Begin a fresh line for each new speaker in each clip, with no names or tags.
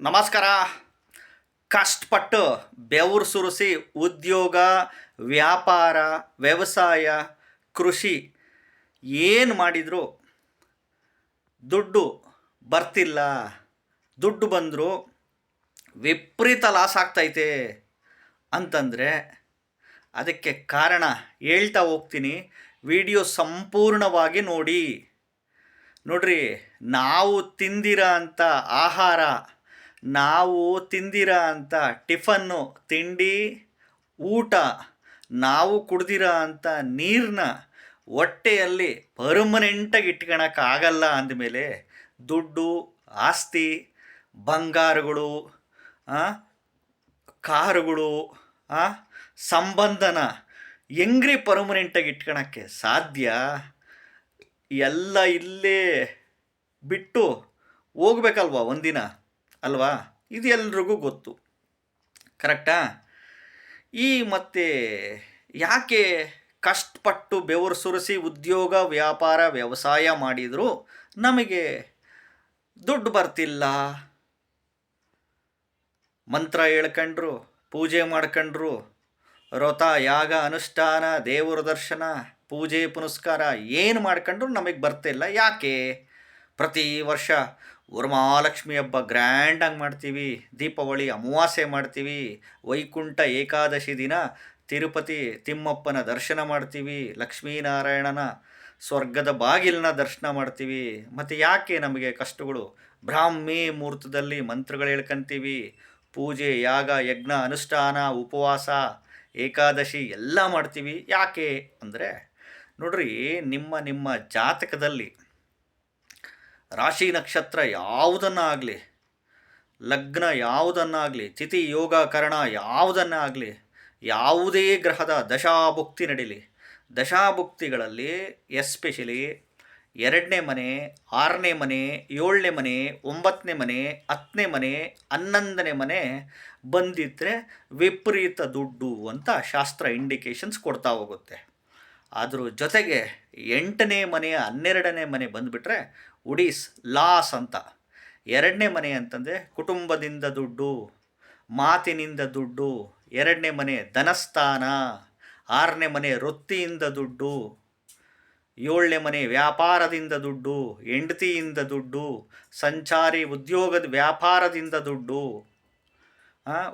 ನಮಸ್ಕಾರ. ಕಷ್ಟಪಟ್ಟು ಬೆವರು ಸುರಿಸಿ ಉದ್ಯೋಗ, ವ್ಯಾಪಾರ, ವ್ಯವಸಾಯ, ಕೃಷಿ ಏನು ಮಾಡಿದರೂ ದುಡ್ಡು ಬರ್ತಿಲ್ಲ. ದುಡ್ಡು ಬಂದರೂ ವಿಪರೀತ ಲಾಸ್ ಆಗ್ತೈತೆ ಅಂತಂದರೆ ಅದಕ್ಕೆ ಕಾರಣ ಹೇಳ್ತಾ ಹೋಗ್ತೀನಿ. ವಿಡಿಯೋ ಸಂಪೂರ್ಣವಾಗಿ ನೋಡಿ. ನೋಡ್ರಿ, ನಾವು ತಿಂದಿರ ಅಂಥ ಆಹಾರ ನಾವು ತಿಂದಿರ ಅಂತ ಟಿಫನ್ನು, ತಿಂಡಿ, ಊಟ, ನಾವು ಕುಡ್ದಿರ ಅಂತ ನೀರನ್ನ ಹೊಟ್ಟೆಯಲ್ಲಿ ಪರ್ಮನೆಂಟಾಗಿ ಇಟ್ಕೊಳಕ್ಕಾಗಲ್ಲ ಅಂದಮೇಲೆ ದುಡ್ಡು, ಆಸ್ತಿ, ಬಂಗಾರಗಳು ಕಾರುಗಳು ಸಂಬಂಧನ ಹೆಂಗ್ರಿ ಪರ್ಮನೆಂಟಾಗಿ ಇಟ್ಕೊಳಕ್ಕೆ ಸಾಧ್ಯ? ಎಲ್ಲ ಇಲ್ಲೇ ಬಿಟ್ಟು ಹೋಗ್ಬೇಕಲ್ವ ಒಂದಿನ? ಅಲ್ವಾ? ಇದು ಎಲ್ರಿಗೂ ಗೊತ್ತು. ಕರೆಕ್ಟಾ? ಈ ಮತ್ತೆ ಯಾಕೆ ಕಷ್ಟಪಟ್ಟು ಬೆವರು ಸುರಿಸಿ ಉದ್ಯೋಗ, ವ್ಯಾಪಾರ, ವ್ಯವಸಾಯ ಮಾಡಿದರೂ ನಮಗೆ ದುಡ್ಡು ಬರ್ತಿಲ್ಲ. ಮಂತ್ರ ಹೇಳ್ಕಂಡ್ರು, ಪೂಜೆ ಮಾಡ್ಕೊಂಡ್ರು. ವ್ರತ ಯಾಗ, ಅನುಷ್ಠಾನ, ದೇವರ ದರ್ಶನ, ಪೂಜೆ, ಪುನಸ್ಕಾರ, ಏನು ಮಾಡ್ಕೊಂಡ್ರು ನಮಗೆ ಬರ್ತಿಲ್ಲ. ಯಾಕೆ? ಪ್ರತಿ ವರ್ಷ ವರಮಹಾಲಕ್ಷ್ಮಿ ಹಬ್ಬ ಗ್ರ್ಯಾಂಡಾಗಿ ಮಾಡ್ತೀವಿ. ದೀಪಾವಳಿ ಅಮಾವಾಸ್ಯೆ ಮಾಡ್ತೀವಿ. ವೈಕುಂಠ ಏಕಾದಶಿ ದಿನ ತಿರುಪತಿ ತಿಮ್ಮಪ್ಪನ ದರ್ಶನ ಮಾಡ್ತೀವಿ. ಲಕ್ಷ್ಮೀನಾರಾಯಣನ ಸ್ವರ್ಗದ ಬಾಗಿಲನ್ನ ದರ್ಶನ ಮಾಡ್ತೀವಿ. ಮತ್ತು ಯಾಕೆ ನಮಗೆ ಕಷ್ಟಗಳು? ಬ್ರಾಹ್ಮಿ ಮುಹೂರ್ತದಲ್ಲಿ ಮಂತ್ರಗಳು ಹೇಳ್ಕೊಂತೀವಿ. ಪೂಜೆ, ಯಾಗ, ಯಜ್ಞ, ಅನುಷ್ಠಾನ, ಉಪವಾಸ, ಏಕಾದಶಿ ಎಲ್ಲ ಮಾಡ್ತೀವಿ. ಯಾಕೆ? ಅಂದರೆ ನೋಡ್ರಿ, ನಿಮ್ಮ ನಿಮ್ಮ ಜಾತಕದಲ್ಲಿ ರಾಶಿ ನಕ್ಷತ್ರ ಯಾವುದನ್ನಾಗಲಿ, ಲಗ್ನ ಯಾವುದನ್ನಾಗಲಿ, ತಿಥಿ ಯೋಗ ಕರಣ ಯಾವುದನ್ನಾಗಲಿ, ಯಾವುದೇ ಗ್ರಹದ ದಶಾಭುಕ್ತಿ ನಡೀಲಿ. ದಶಾಭುಕ್ತಿಗಳಲ್ಲಿ ಎಸ್ಪೆಷಲಿ ಎರಡನೇ ಮನೆ, ಆರನೇ ಮನೆ, ಏಳನೇ ಮನೆ, ಒಂಬತ್ತನೇ ಮನೆ, ಹತ್ತನೇ ಮನೆ, ಹನ್ನೊಂದನೇ ಮನೆ ಬಂದಿದ್ದರೆ ವಿಪರೀತ ದುಡ್ಡು ಅಂತ ಶಾಸ್ತ್ರ ಇಂಡಿಕೇಶನ್ಸ್ ಕೊಡ್ತಾ ಹೋಗುತ್ತೆ. ಅದ್ರ ಜೊತೆಗೆ ಎಂಟನೇ ಮನೆ, ಹನ್ನೆರಡನೇ ಮನೆ ಬಂದುಬಿಟ್ರೆ ಉಡೀಸ್ ಲಾಸ್ ಅಂತ. ಎರಡನೇ ಮನೆ ಅಂತಂದರೆ ಕುಟುಂಬದಿಂದ ದುಡ್ಡು, ಮಾತಿನಿಂದ ದುಡ್ಡು, ಎರಡನೇ ಮನೆ ಧನಸ್ಥಾನ, ಆರನೇ ಮನೆ ವೃತ್ತಿಯಿಂದ ದುಡ್ಡು, ಏಳನೇ ಮನೆ ವ್ಯಾಪಾರದಿಂದ ದುಡ್ಡು, ಹೆಂಡತಿಯಿಂದ ದುಡ್ಡು, ಸಂಚಾರಿ ಉದ್ಯೋಗದ ವ್ಯಾಪಾರದಿಂದ ದುಡ್ಡು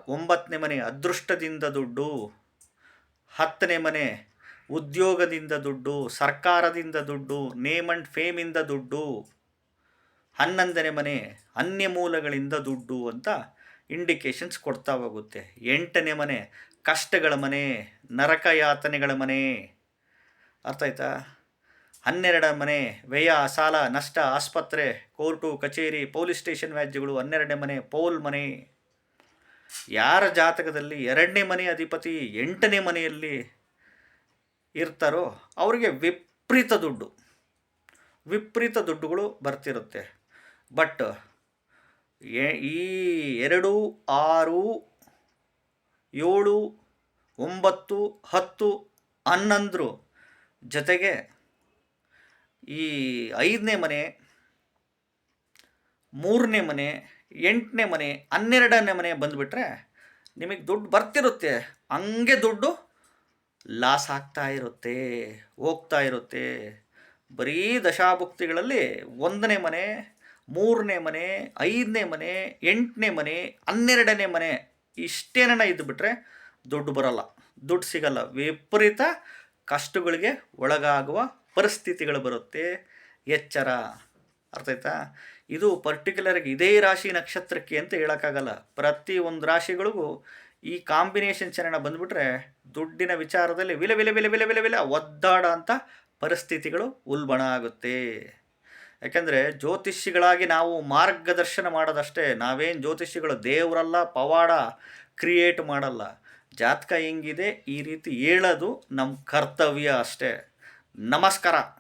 ಒಂಬತ್ತನೇ ಮನೆ ಅದೃಷ್ಟದಿಂದ ದುಡ್ಡು, ಹತ್ತನೇ ಮನೆ ಉದ್ಯೋಗದಿಂದ ದುಡ್ಡು, ಸರ್ಕಾರದಿಂದ ದುಡ್ಡು, ನೇಮ್ ಆ್ಯಂಡ್ ಫೇಮಿಂದ ದುಡ್ಡು. ಹನ್ನೊಂದನೇ ಮನೆ ಅನ್ಯ ಮೂಲಗಳಿಂದ ದುಡ್ಡು ಅಂತ ಇಂಡಿಕೇಶನ್ಸ್ ಕೊಡ್ತಾ ಹೋಗುತ್ತೆ. ಎಂಟನೇ ಮನೆ ಕಷ್ಟಗಳ ಮನೆ, ನರಕ ಯಾತನೆಗಳ ಮನೆ. ಅರ್ಥ ಆಯ್ತಾ? ಹನ್ನೆರಡ ಮನೆ ವ್ಯಯ, ಸಾಲ, ನಷ್ಟ, ಆಸ್ಪತ್ರೆ, ಕೋರ್ಟು, ಕಚೇರಿ, ಪೊಲೀಸ್ ಸ್ಟೇಷನ್ ವ್ಯಾಜ್ಯಗಳು, ಹನ್ನೆರಡನೇ ಮನೆ ಪೋಲ್ ಮನೆ. ಯಾರ ಜಾತಕದಲ್ಲಿ ಎರಡನೇ ಮನೆ ಅಧಿಪತಿ ಎಂಟನೇ ಮನೆಯಲ್ಲಿ ಇರ್ತಾರೋ ಅವರಿಗೆ ವಿಪರೀತ ದುಡ್ಡು. ವಿಪರೀತ ದುಡ್ಡುಗಳು ಬರ್ತಿರುತ್ತೆ. ಬಟ್ ಈ ಎರಡು, ಆರು, ಏಳು, ಒಂಬತ್ತು, ಹತ್ತು, ಹನ್ನೊಂದರು ಜೊತೆಗೆ ಈ ಐದನೇ ಮನೆ, ಮೂರನೇ ಮನೆ, ಎಂಟನೇ ಮನೆ, ಹನ್ನೆರಡನೇ ಮನೆ ಬಂದುಬಿಟ್ರೆ ನಿಮಗೆ ದುಡ್ಡು ಬರ್ತಿರುತ್ತೆ. ಹಂಗೆ ದುಡ್ಡು ಲಾಸ್ ಆಗ್ತಾ ಇರುತ್ತೆ, ಹೋಗ್ತಾ ಇರುತ್ತೆ. ಬರೀ ದಶಾಭುಕ್ತಿಗಳಲ್ಲಿ ಒಂದನೇ ಮನೆ ಮೂರನೇ ಮನೆ, ಐದನೇ ಮನೆ, ಎಂಟನೇ ಮನೆ, ಹನ್ನೆರಡನೇ ಮನೆ ಇಷ್ಟೇನ ಇದ್ದುಬಿಟ್ರೆ ದುಡ್ಡು ಬರಲ್ಲ. ದುಡ್ಡು ಸಿಗಲ್ಲ. ವಿಪರೀತ ಕಷ್ಟಗಳಿಗೆ ಒಳಗಾಗುವ ಪರಿಸ್ಥಿತಿಗಳು ಬರುತ್ತೆ. ಎಚ್ಚರ. ಅರ್ಥ ಆಯ್ತಾ? ಇದು ಪರ್ಟಿಕ್ಯುಲರ್ಗೆ ಇದೇ ರಾಶಿ ನಕ್ಷತ್ರಕ್ಕೆ ಅಂತ ಹೇಳೋಕ್ಕಾಗಲ್ಲ. ಪ್ರತಿ ಒಂದು ರಾಶಿಗಳಿಗೂ ಈ ಕಾಂಬಿನೇಷನ್ ಚರಣ ಬಂದುಬಿಟ್ರೆ ದುಡ್ಡಿನ ವಿಚಾರದಲ್ಲಿ ವಿಲೆ ವಿಲ ವಿಲ ವಿಲ ವಿಲ ವಿಲ ಒದ್ದಾಡೋ ಅಂತ ಪರಿಸ್ಥಿತಿಗಳು ಉಲ್ಬಣ ಆಗುತ್ತೆ. ಯಾಕಂದರೆ ಜ್ಯೋತಿಷಿಗಳಾಗಿ ನಾವು ಮಾರ್ಗದರ್ಶನ ಮಾಡೋದಷ್ಟೇ, ನಾವೇನು ಜ್ಯೋತಿಷಿಗಳು ದೇವರಲ್ಲ, ಪವಾಡ ಕ್ರಿಯೇಟ್ ಮಾಡಲ್ಲ. ಜಾತಕ ಹೆಂಗಿದೆ, ಈ ರೀತಿ ಹೇಳೋದು ನಮ್ಮ ಕರ್ತವ್ಯ ಅಷ್ಟೇ. ನಮಸ್ಕಾರ.